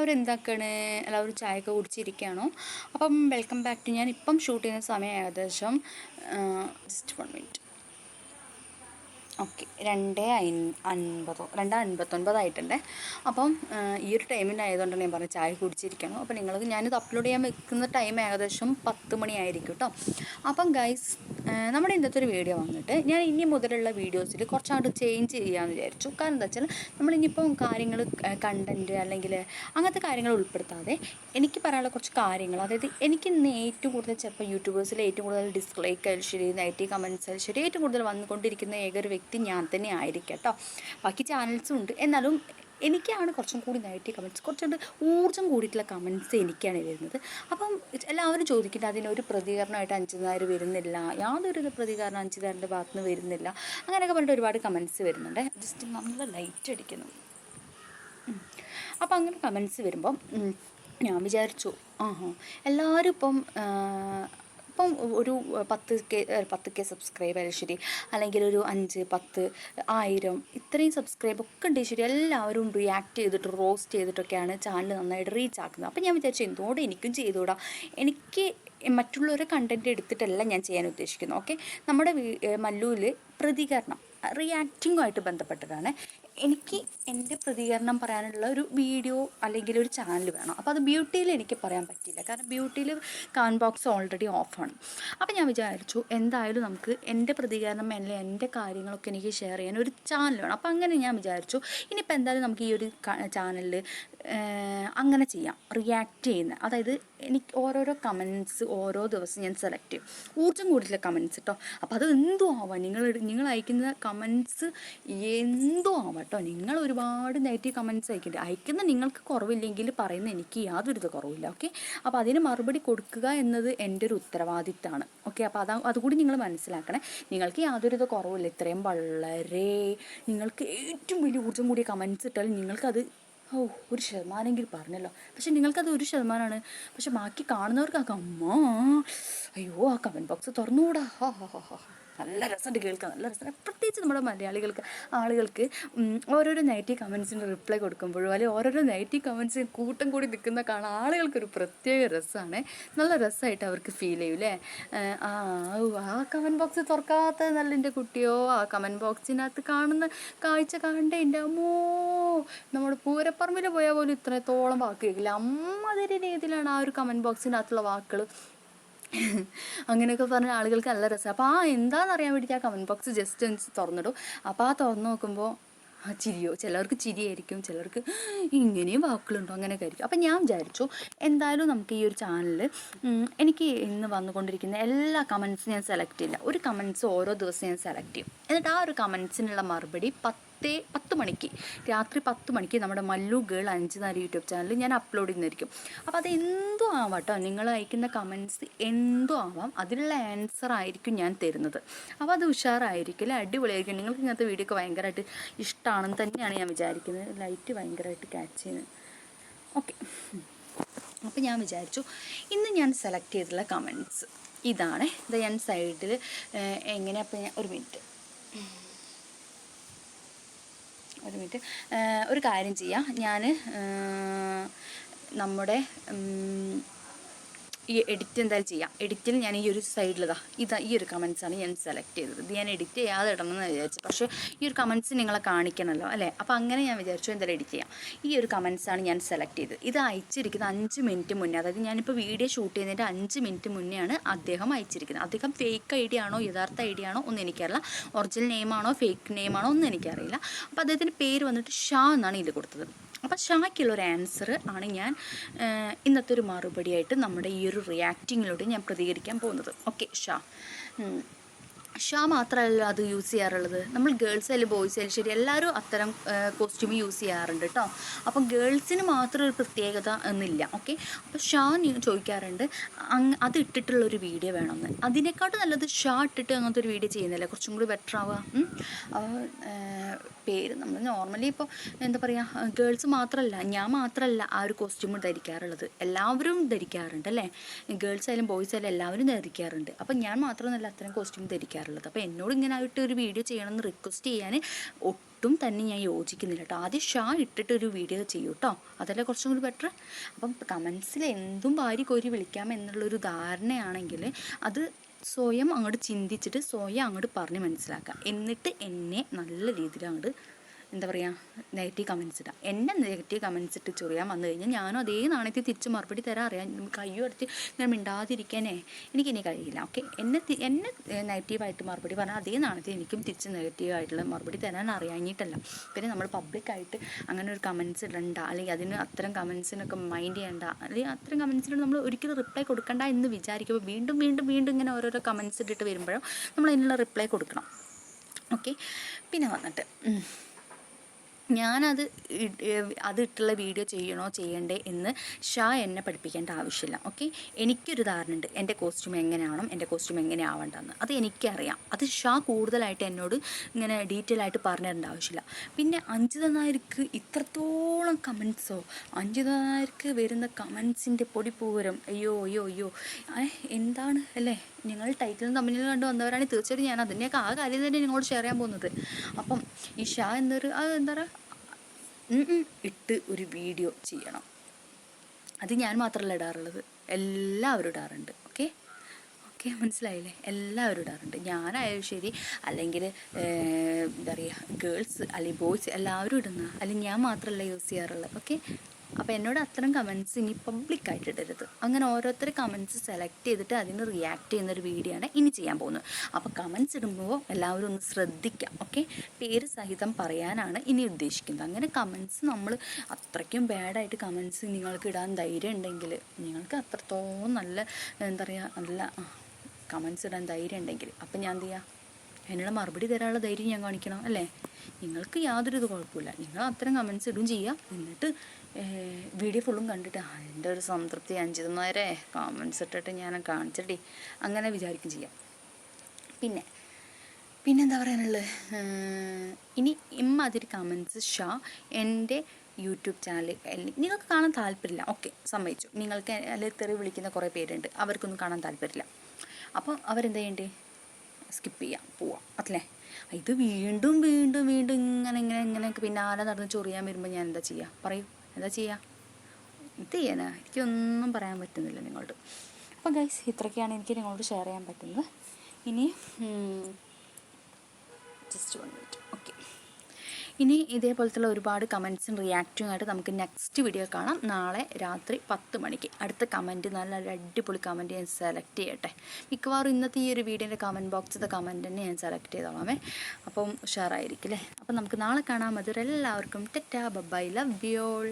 എല്ലാവരും എന്താക്കാണ് എല്ലാവരും ചായയൊക്കെ കുടിച്ചിരിക്കുകയാണോ അപ്പം വെൽക്കം ബാക്ക് ടു ഞാൻ ഇപ്പം ഷൂട്ട് ചെയ്യുന്ന സമയം ഏകദേശം ജസ്റ്റ് വൺ മിനിറ്റ് ഓക്കെ. രണ്ട് അൻ അൻപതോ രണ്ട് അൻപത്തൊൻപതായിട്ടുണ്ട്. അപ്പം ഈ ഒരു ടൈമിനായതുകൊണ്ടാണ് ഞാൻ പറഞ്ഞത് ചായ കുടിച്ചിരിക്കണം. അപ്പം നിങ്ങൾ ഞാനിത് അപ്ലോഡ് ചെയ്യാൻ വെക്കുന്ന ടൈം ഏകദേശം പത്ത് മണിയായിരിക്കും കേട്ടോ അപ്പം ഗൈസ് നമ്മുടെ ഇന്നത്തെ ഒരു വീഡിയോ വന്നിട്ട് ഞാൻ ഇനി മുതലുള്ള വീഡിയോസിൽ കുറച്ചങ്ങോട്ട് ചേഞ്ച് ചെയ്യാമെന്ന് വിചാരിച്ചു. കാരണം എന്താ വെച്ചാൽ നമ്മളിനിയിപ്പം കാര്യങ്ങൾ കണ്ടന്റ് അല്ലെങ്കിൽ അങ്ങനത്തെ കാര്യങ്ങൾ ഉൾപ്പെടുത്താതെ എനിക്ക് പറയാനുള്ള കുറച്ച് കാര്യങ്ങൾ അതായത് എനിക്ക് ഇന്ന് ഏറ്റവും കൂടുതൽ ചിലപ്പോൾ യൂട്യൂബേഴ്സിൽ ഏറ്റവും കൂടുതൽ ഡിസ്ലൈക്ക് ആയാലും ശരി നെഗറ്റീവ് കമൻസ് ആയാലും ശരി ഏറ്റവും കൂടുതൽ വന്നുകൊണ്ടിരിക്കുന്ന ഏക ഒരു വ്യക്തി ഞാൻ തന്നെ ആയിരിക്കും കേട്ടോ ബാക്കി ചാനൽസും ഉണ്ട്. എന്നാലും എനിക്കാണ് കുറച്ചും കൂടി നെഗറ്റീവ് കമന്റ്സ് കുറച്ചുകൂടി ഊർജം കൂടിയിട്ടുള്ള കമന്റ്സ് എനിക്കാണ് വരുന്നത്. അപ്പം എല്ലാവരും ചോദിക്കുന്നത് അതിനൊരു പ്രതികരണമായിട്ട് അഞ്ചുനാർ വരുന്നില്ല യാതൊരു പ്രതികരണം അഞ്ചുനാറിന്റെ ഭാഗത്ത് നിന്ന് വരുന്നില്ല അങ്ങനെയൊക്കെ പറഞ്ഞിട്ട് ഒരുപാട് കമന്റ്സ് വരുന്നുണ്ട്. ജസ്റ്റ് നല്ല ലൈറ്റ് അടിക്കുന്നു. അപ്പം അങ്ങനെ കമൻസ് വരുമ്പം ഞാൻ വിചാരിച്ചു ആഹാ എല്ലാവരും ഇപ്പം ആ, ഇപ്പം ഒരു പത്ത് കെ പത്ത് കെ സബ്സ്ക്രൈബ് ആയാലും ശരി. അല്ലെങ്കിൽ ഒരു അഞ്ച് പത്ത് ആയിരം ഇത്രയും സബ്സ്ക്രൈബ് ഒക്കെ ഉണ്ട് ശരി. എല്ലാവരും റിയാക്ട് ചെയ്തിട്ട് റോസ്റ്റ് ചെയ്തിട്ടൊക്കെയാണ് ചാനൽ നന്നായിട്ട് റീച്ച് ആക്കുന്നത്. അപ്പം ഞാൻ വിചാരിച്ചു എന്തുകൊണ്ട് എനിക്കും ചെയ്തുകൂടാ. എനിക്ക് മറ്റുള്ളവരെ കണ്ടന്റ് എടുത്തിട്ടല്ല ഞാൻ ചെയ്യാൻ ഉദ്ദേശിക്കുന്നത്. ഓക്കെ നമ്മുടെ മല്ലൂരിൽ പ്രതികരണം റിയാക്റ്റിങ്ങുമായിട്ട് ബന്ധപ്പെട്ടിട്ടാണ് എനിക്ക് എന്റെ പ്രതികരണം പറയാനുള്ള ഒരു വീഡിയോ അല്ലെങ്കിൽ ഒരു ചാനൽ വേണം. അപ്പോൾ അത് ബ്യൂട്ടിയിൽ എനിക്ക് പറയാൻ പറ്റില്ല കാരണം ബ്യൂട്ടിയിൽ കാൺ ബോക്സ് ഓൾറെഡി ഓഫാണ് അപ്പോൾ ഞാൻ വിചാരിച്ചു എന്തായാലും നമുക്ക് എന്റെ പ്രതികരണം അല്ലെങ്കിൽ എന്റെ കാര്യങ്ങളൊക്കെ എനിക്ക് ഷെയർ ചെയ്യാൻ ഒരു ചാനൽ വേണം. അപ്പോൾ അങ്ങനെ ഞാൻ വിചാരിച്ചു. ഇനിയിപ്പോൾ എന്തായാലും നമുക്ക് ഈ ഒരു ചാനലിൽ അങ്ങനെ ചെയ്യാം. റിയാക്ട് ചെയ്യുന്ന. അതായത് എനിക്ക് ഓരോരോ കമൻസ് ഓരോ ദിവസം ഞാൻ സെലക്ട് ചെയ്യും. ഊർജം കൂടിയിട്ടുള്ള കമൻസ് കേട്ടോ അപ്പോൾ അത് എന്തോ ആവാം? നിങ്ങൾ നിങ്ങൾ അയക്കുന്ന കമൻസ് എന്തോ ആവാം കേട്ടോ നിങ്ങൾ ഒരുപാട് നെഗറ്റീവ് കമൻസ് അയക്കുന്നുണ്ട് അയക്കുന്ന നിങ്ങൾക്ക് കുറവില്ലെങ്കിൽ പറയുന്ന എനിക്ക് യാതൊരു കുറവില്ല ഓക്കെ അപ്പോൾ അതിന് മറുപടി കൊടുക്കുക എന്നത് എന്റെ ഒരു ഉത്തരവാദിത്തമാണ് ഓക്കെ അപ്പോൾ അതാ അതുകൂടി നിങ്ങൾ മനസ്സിലാക്കണേ. നിങ്ങൾക്ക് യാതൊരു കുറവില്ല ഇത്രയും വളരെ നിങ്ങൾക്ക് ഏറ്റവും വലിയ ഊർജം കൂടിയ കമൻസ് ഇട്ടാൽ നിങ്ങൾക്കത് ഓ ഒരു ശതമാനമെങ്കിൽ പറഞ്ഞല്ലോ. പക്ഷെ നിങ്ങൾക്കത് ഒരു ശതമാനമാണ് പക്ഷെ ബാക്കി കാണുന്നവർക്കൊക്കെ അമ്മ അയ്യോ ആ കമന്റ് ബോക്സ് തുറന്നുകൂടാ ഹാ ഹാ ഹാ ഹാ. നല്ല രസമുണ്ട് കേൾക്കാൻ. നല്ല രസം പ്രത്യേകിച്ച് നമ്മുടെ മലയാളികൾക്ക് ആളുകൾക്ക് ഓരോരോ നെഗറ്റീവ് കമൻസിന് റിപ്ലൈ കൊടുക്കുമ്പോഴും അല്ലെങ്കിൽ ഓരോരോ നെഗറ്റീവ് കമൻസ് കൂട്ടം കൂടി നിൽക്കുന്ന കാണാൻ ആളുകൾക്കൊരു പ്രത്യേക രസമാണ്. നല്ല രസമായിട്ട് അവർക്ക് ഫീൽ ചെയ്യും അല്ലേ ആ ആ കമന്റ് ബോക്സ് തുറക്കാത്ത നല്ല എന്റെ കുട്ടിയോ ആ കമന്റ് ബോക്സിനകത്ത് കാണുന്ന കാഴ്ച കാണണ്ടേ എന്റെ അമ്മോ നമ്മുടെ പൂരപ്പറമ്പിൽ പോയാൽ പോലും ഇത്രത്തോളം വാക്ക് കേൾക്കില്ല. അമ്മതിരി രീതിയിലാണ് ആ ഒരു കമന്റ് ബോക്സിനകത്തുള്ള വാക്കുകൾ അങ്ങനെയൊക്കെ പറഞ്ഞ ആളുകൾക്ക് നല്ല രസം. അപ്പോൾ ആ എന്താണെന്ന് അറിയാൻ വേണ്ടിയിട്ട് ആ കമന്റ് ബോക്സ് ജസ്റ്റ് ഒന്ന് തുറന്നിടും. അപ്പോൾ ആ തുറന്ന് നോക്കുമ്പോൾ ആ ചിരിയോ? ചിലർക്ക് ചിരിയായിരിക്കും ചിലർക്ക് ഇങ്ങനെയും വാക്കുകളുണ്ടോ? അങ്ങനെയൊക്കെ ആയിരിക്കും. അപ്പം ഞാൻ വിചാരിച്ചു എന്തായാലും നമുക്ക് ഈ ഒരു ചാനലിൽ എനിക്ക് ഇന്ന് വന്നുകൊണ്ടിരിക്കുന്ന എല്ലാ കമൻസും ഞാൻ സെലക്ട് ചെയ്യില്ല. ഒരു കമൻസ് ഓരോ ദിവസം ഞാൻ സെലക്ട് ചെയ്യും. എന്നിട്ട് ആ ഒരു കമൻസിനുള്ള മറുപടി പത്തേ പത്ത് മണിക്ക്. രാത്രി പത്ത് മണിക്ക് നമ്മുടെ മല്ലു ഗേൾ അഞ്ച് നാല് യൂട്യൂബ് ചാനലിൽ ഞാൻ അപ്ലോഡ് ചെയ്യുന്നതായിരിക്കും അപ്പോൾ അത് എന്തോ ആവാം നിങ്ങൾ അയക്കുന്ന കമൻസ് എന്തോ ആവാം. അതിനുള്ള ആൻസർ ആയിരിക്കും ഞാൻ തരുന്നത്. അപ്പോൾ അത് ഉഷാറായിരിക്കും അല്ലേ? അടിപൊളിയായിരിക്കും. നിങ്ങൾക്ക് ഇങ്ങനത്തെ വീഡിയോ ഒക്കെ ഭയങ്കരമായിട്ട് ഇഷ്ടമാണെന്ന് തന്നെയാണ് ഞാൻ വിചാരിക്കുന്നത്. ലൈറ്റ് ഭയങ്കരമായിട്ട് ക്യാച്ച് ചെയ്യുന്നത്. ഓക്കെ അപ്പോൾ ഞാൻ വിചാരിച്ചു ഇന്ന് ഞാൻ സെലക്ട് ചെയ്തിട്ടുള്ള കമൻസ് ഇതാണ്. ഇത് ഞാൻ സൈഡിൽ എങ്ങനെ അപ്പോൾ ഞാൻ ഒരു മിനിറ്റ് ഒരു മിനിറ്റ്. ഒരു കാര്യം ചെയ്യാം. ഞാൻ നമ്മുടെ ഈ എഡിറ്റ് എന്തായാലും ചെയ്യാം. എഡിറ്റിൽ ഞാൻ ഈ ഒരു സൈഡിലിതാ ഇതാ ഈ ഒരു കമൻസാണ് ഞാൻ സെലക്ട് ചെയ്തത്. ഇത് ഞാൻ എഡിറ്റ് ചെയ്യാതെ ഇടണമെന്ന് വിചാരിച്ചു. പക്ഷേ ഈ ഒരു കമൻസ് നിങ്ങളെ കാണിക്കണമല്ലോ അല്ലേ? അപ്പോൾ അങ്ങനെ ഞാൻ വിചാരിച്ചു എന്തായാലും എഡിറ്റ് ചെയ്യാം. ഈ ഒരു കമൻസാണ് ഞാൻ സെലക്ട് ചെയ്തത്. ഇത് അയച്ചിരിക്കുന്നത് അഞ്ച് മിനിറ്റ് മുന്നേ അതായത് ഞാനിപ്പോൾ വീഡിയോ ഷൂട്ട് ചെയ്യുന്നതിന്റെ അഞ്ച് മിനിറ്റ് മുന്നെയാണ് അദ്ദേഹം അയച്ചിരിക്കുന്നത്. അദ്ദേഹം ഫേക്ക് ഐ ഡി ആണോ യഥാർത്ഥ ഐ ഡി ആണോ ഒന്നും എനിക്കറിയില്ല. ഒറിജിനൽ നെയിമാണോ ഫേക്ക് നെയിമാണോ ഒന്നും എനിക്കറിയില്ല. അപ്പോൾ അദ്ദേഹത്തിന്റെ പേര് വന്നിട്ട് ഷാ എന്നാണ് ഇതിൽ കൊടുത്തത്. അപ്പോൾ ഷായ്ക്കുള്ള ഒരു ആൻസർ ആണ് ഞാൻ ഇന്നത്തെ ഒരു മറുപടിയായിട്ട് നമ്മുടെ ഈ ഒരു റിയാക്റ്റിങ്ങിലൂടെ ഞാൻ പ്രതികരിക്കാൻ പോകുന്നത് ഓക്കെ ഷാ. ഷാ മാത്രമല്ല അത് യൂസ് ചെയ്യാറുള്ളത്. നമ്മൾ ഗേൾസ് ആയാലും ബോയ്സ് ആയാലും ശരി എല്ലാവരും അത്തരം കോസ്റ്റ്യൂം യൂസ് ചെയ്യാറുണ്ട് കേട്ടോ അപ്പം ഗേൾസിന് മാത്രം ഒരു പ്രത്യേകത എന്നില്ല ഓക്കെ അപ്പോൾ ഷാ ചോദിക്കാറുണ്ട് അത് ഇട്ടിട്ടുള്ളൊരു വീഡിയോ വേണമെന്ന് അതിനെക്കാട്ടും നല്ലത് ഷാ ഇട്ടിട്ട് അങ്ങനത്തെ ഒരു വീഡിയോ ചെയ്യുന്നില്ല കുറച്ചും കൂടി ബെറ്റർ ആവുക പേര് നമ്മൾ നോർമലി ഇപ്പോൾ എന്താ പറയുക ഗേൾസ് മാത്രമല്ല ഞാൻ മാത്രമല്ല ആ ഒരു കോസ്റ്റ്യൂം ധരിക്കാറുള്ളത്. എല്ലാവരും ധരിക്കാറുണ്ട് അല്ലേ? ഗേൾസ് ആയാലും ബോയ്സ് ആയാലും എല്ലാവരും ധരിക്കാറുണ്ട്. അപ്പം ഞാൻ മാത്രമല്ല അത്തരം കോസ്റ്റ്യൂം ധരിക്കാറ് ചോദിക്കാറുള്ളത് അപ്പോൾ എന്നോട് ഇങ്ങനെ ആയിട്ട് ഒരു വീഡിയോ ചെയ്യണമെന്ന് റിക്വസ്റ്റ് ചെയ്യാൻ ഒട്ടും തന്നെ ഞാൻ യോജിക്കുന്നില്ല കേട്ടോ ആദ്യം ഷാ ഇട്ടിട്ട് ഒരു വീഡിയോ ചെയ്യൂ കേട്ടോ അതല്ലേ കുറച്ചും കൂടി ബെറ്റർ അപ്പം കമൻസിൽ എന്തും വാരി കോരി വിളിക്കാം എന്നുള്ളൊരു ധാരണയാണെങ്കിൽ അത് സ്വയം അങ്ങോട്ട് ചിന്തിച്ചിട്ട് സ്വയം അങ്ങോട്ട് പറഞ്ഞ് മനസ്സിലാക്കുക. എന്നിട്ട് എന്നെ നല്ല രീതിയിൽ അങ്ങോട്ട് എന്താ പറയുക നെഗറ്റീവ് കമൻസ് ഇടാം. എന്നെ നെഗറ്റീവ് കമൻസ് ഇട്ട് ചൊറിയാൻ വന്നു കഴിഞ്ഞാൽ ഞാനും അതേ നാണയത്തിൽ തിരിച്ച് മറുപടി തരാൻ അറിയാം. കയ്യോ അടുത്ത് ഞാൻ മിണ്ടാതിരിക്കാനേ എനിക്കിനി കഴിയില്ല. ഓക്കെ എന്നെ എന്നെ നെഗറ്റീവായിട്ട് മറുപടി പറഞ്ഞാൽ അതേ നാണയത്തിൽ എനിക്കും തിരിച്ച് നെഗറ്റീവായിട്ടുള്ള മറുപടി തരാൻ അറിയാഞ്ഞിട്ടല്ല. പിന്നെ നമ്മൾ പബ്ലിക്കായിട്ട് അങ്ങനെ ഒരു കമൻസ് ഇടണ്ട. അല്ലെങ്കിൽ അതിന് അത്തരം കമൻസിനൊക്കെ മൈൻഡ് ചെയ്യണ്ട. അല്ലെങ്കിൽ അത്തരം കമൻസിനോട് നമ്മൾ ഒരിക്കലും റിപ്ലൈ കൊടുക്കണ്ട എന്ന് വിചാരിക്കുമ്പോൾ വീണ്ടും വീണ്ടും വീണ്ടും ഇങ്ങനെ ഓരോരോ കമൻസ് ഇട്ടിട്ട് വരുമ്പോഴും നമ്മൾ അതിനുള്ള റിപ്ലൈ കൊടുക്കണം. ഓക്കെ പിന്നെ വന്നിട്ട്. ഞാനത് അതിട്ടുള്ള വീഡിയോ ചെയ്യണോ ചെയ്യണ്ടേ എന്ന് ഷാ എന്നെ പഠിപ്പിക്കേണ്ട ആവശ്യമില്ല ഓക്കെ? എനിക്കൊരു ധാരണ ഉണ്ട് എന്റെ കോസ്റ്റ്യൂം എങ്ങനെയാവണം എന്റെ കോസ്റ്റ്യൂം എങ്ങനെ ആവണ്ടെന്ന് അത് എനിക്കറിയാം. അത് ഷാ കൂടുതലായിട്ട് എന്നോട് ഇങ്ങനെ ഡീറ്റെയിൽ ആയിട്ട് പറഞ്ഞു തരേണ്ട ആവശ്യമില്ല. പിന്നെ അഞ്ജിത നായർക്ക് ഇത്രത്തോളം കമൻസോ അഞ്ജിത നായർക്ക് വരുന്ന കമൻസിന്റെ പൊടിപ്പൂരം അയ്യോ അയ്യോ അയ്യോ എന്താണ് അല്ലേ? നിങ്ങൾ ടൈറ്റിലും തമ്മിലും കണ്ട് വന്നവരാണെങ്കിൽ തീർച്ചയായിട്ടും ഞാൻ അതിന്റെയൊക്കെ ആ കാര്യം തന്നെ നിങ്ങളോട് ഷെയർ ചെയ്യാൻ പോകുന്നത്. അപ്പം ഈ ഷാ എന്നൊരു എന്താ പറയുക ഇട്ട് ഒരു വീഡിയോ ചെയ്യണം. അത് ഞാൻ മാത്രമല്ല ഇടാറുള്ളത്. എല്ലാവരും ഇടാറുണ്ട്. ഓക്കെ? ഓക്കെ മനസ്സിലായില്ലേ? എല്ലാവരും ഇടാറുണ്ട്. ഞാനായാലും ശരി. അല്ലെങ്കിൽ എന്താ പറയുക ഗേൾസ് അല്ലെങ്കിൽ ബോയ്സ് എല്ലാവരും ഇടുന്ന അല്ലെങ്കിൽ ഞാൻ മാത്രമല്ല യൂസ് ചെയ്യാറുള്ളത്. ഓക്കെ? അപ്പോൾ എന്നോട് അത്തരം കമൻസ് ഇനി പബ്ലിക്കായിട്ട് ഇടരുത്. അങ്ങനെ ഓരോരുത്തർ കമൻസ് സെലക്ട് ചെയ്തിട്ട് അതിന് റിയാക്ട് ചെയ്യുന്ന ഒരു വീഡിയോ ആണ് ഇനി ചെയ്യാൻ പോകുന്നത്. അപ്പോൾ കമൻസ് ഇടുമ്പോൾ എല്ലാവരും ഒന്ന് ശ്രദ്ധിക്കാം ഓക്കെ പേര് സഹിതം പറയാനാണ് ഇനി ഉദ്ദേശിക്കുന്നത്. അങ്ങനെ കമൻസ് നമ്മൾ അത്രയ്ക്കും ബാഡായിട്ട് കമൻസ് നിങ്ങൾക്ക് ഇടാൻ ധൈര്യം ഉണ്ടെങ്കിൽ നിങ്ങൾക്ക് അത്രത്തോളം നല്ല എന്താ പറയുക നല്ല കമൻസ് ഇടാൻ ധൈര്യം ഉണ്ടെങ്കിൽ അപ്പം ഞാൻ എന്ത് ചെയ്യുക എന്നുള്ള മറുപടി തരാനുള്ള ധൈര്യം ഞാൻ കാണിക്കണം അല്ലേ? നിങ്ങൾക്ക് യാതൊരു ഇത് കുഴപ്പമില്ല. നിങ്ങൾ അത്തരം കമൻസ് ഇടും ചെയ്യുക എന്നിട്ട് വീഡിയോ ഫുള്ളും കണ്ടിട്ട് "ആ, എന്റെ ഒരു സംതൃപ്തി അഞ്ചിരുന്നവരെ കമൻസ് ഇട്ടിട്ട് ഞാൻ കാണിച്ചിട്ടേ അങ്ങനെ വിചാരിക്കും ചെയ്യാം. പിന്നെ പിന്നെന്താ പറയാനുള്ളത്? ഇനി ഇമ്മാതിരി കമൻസ് ഷാ എന്റെ യൂട്യൂബ് ചാനൽ നിങ്ങൾക്ക് കാണാൻ താല്പര്യമില്ല. ഓക്കെ സമ്മതിച്ചു. നിങ്ങൾക്ക് അല്ലെങ്കിൽ തെറി വിളിക്കുന്ന കുറേ പേരുണ്ട്. അവർക്കൊന്നും കാണാൻ താല്പര്യമില്ല. അപ്പോൾ അവരെന്താ ചെയ്യണ്ടേ? സ്കിപ്പ് ചെയ്യാം. പോവാം. അല്ലേ? ഇത് വീണ്ടും വീണ്ടും വീണ്ടും ഇങ്ങനെ ഇങ്ങനെ ഇങ്ങനെ പിന്നാലെ നടന്ന് ചൊറിയാൻ വരുമ്പോൾ ഞാൻ എന്താ ചെയ്യുക പറയൂ. എന്താ ചെയ്യുക ഇത് ചെയ്യാനാ? എനിക്കൊന്നും പറയാൻ പറ്റുന്നില്ല നിങ്ങളോട്. അപ്പം ഗൈസ് ഇത്രയൊക്കെയാണ് എനിക്ക് നിങ്ങളോട് ഷെയർ ചെയ്യാൻ പറ്റുന്നത്. ഇനി ജസ്റ്റ് വൺ മിനിറ്റ് ഓക്കെ ഇനി ഇതേപോലത്തുള്ള ഒരുപാട് കമൻസും റിയാക്റ്റും ആയിട്ട് നമുക്ക് നെക്സ്റ്റ് വീഡിയോ കാണാം. നാളെ രാത്രി പത്ത് മണിക്ക്. അടുത്ത കമന്റ് നല്ല അടിപൊളി കമന്റ് ഞാൻ സെലക്ട് ചെയ്യട്ടെ. മിക്കവാറും ഇന്നത്തെ ഈ ഒരു വീഡിയോന്റെ കമന്റ് ബോക്സിലെ കമന്റ് തന്നെ ഞാൻ സെലക്ട് ചെയ്തോളാമേ. അപ്പം ഉഷാറായിരിക്കും അല്ലേ അപ്പം നമുക്ക് നാളെ കാണാം. അതുവരെ എല്ലാവർക്കും tata bye bye love you all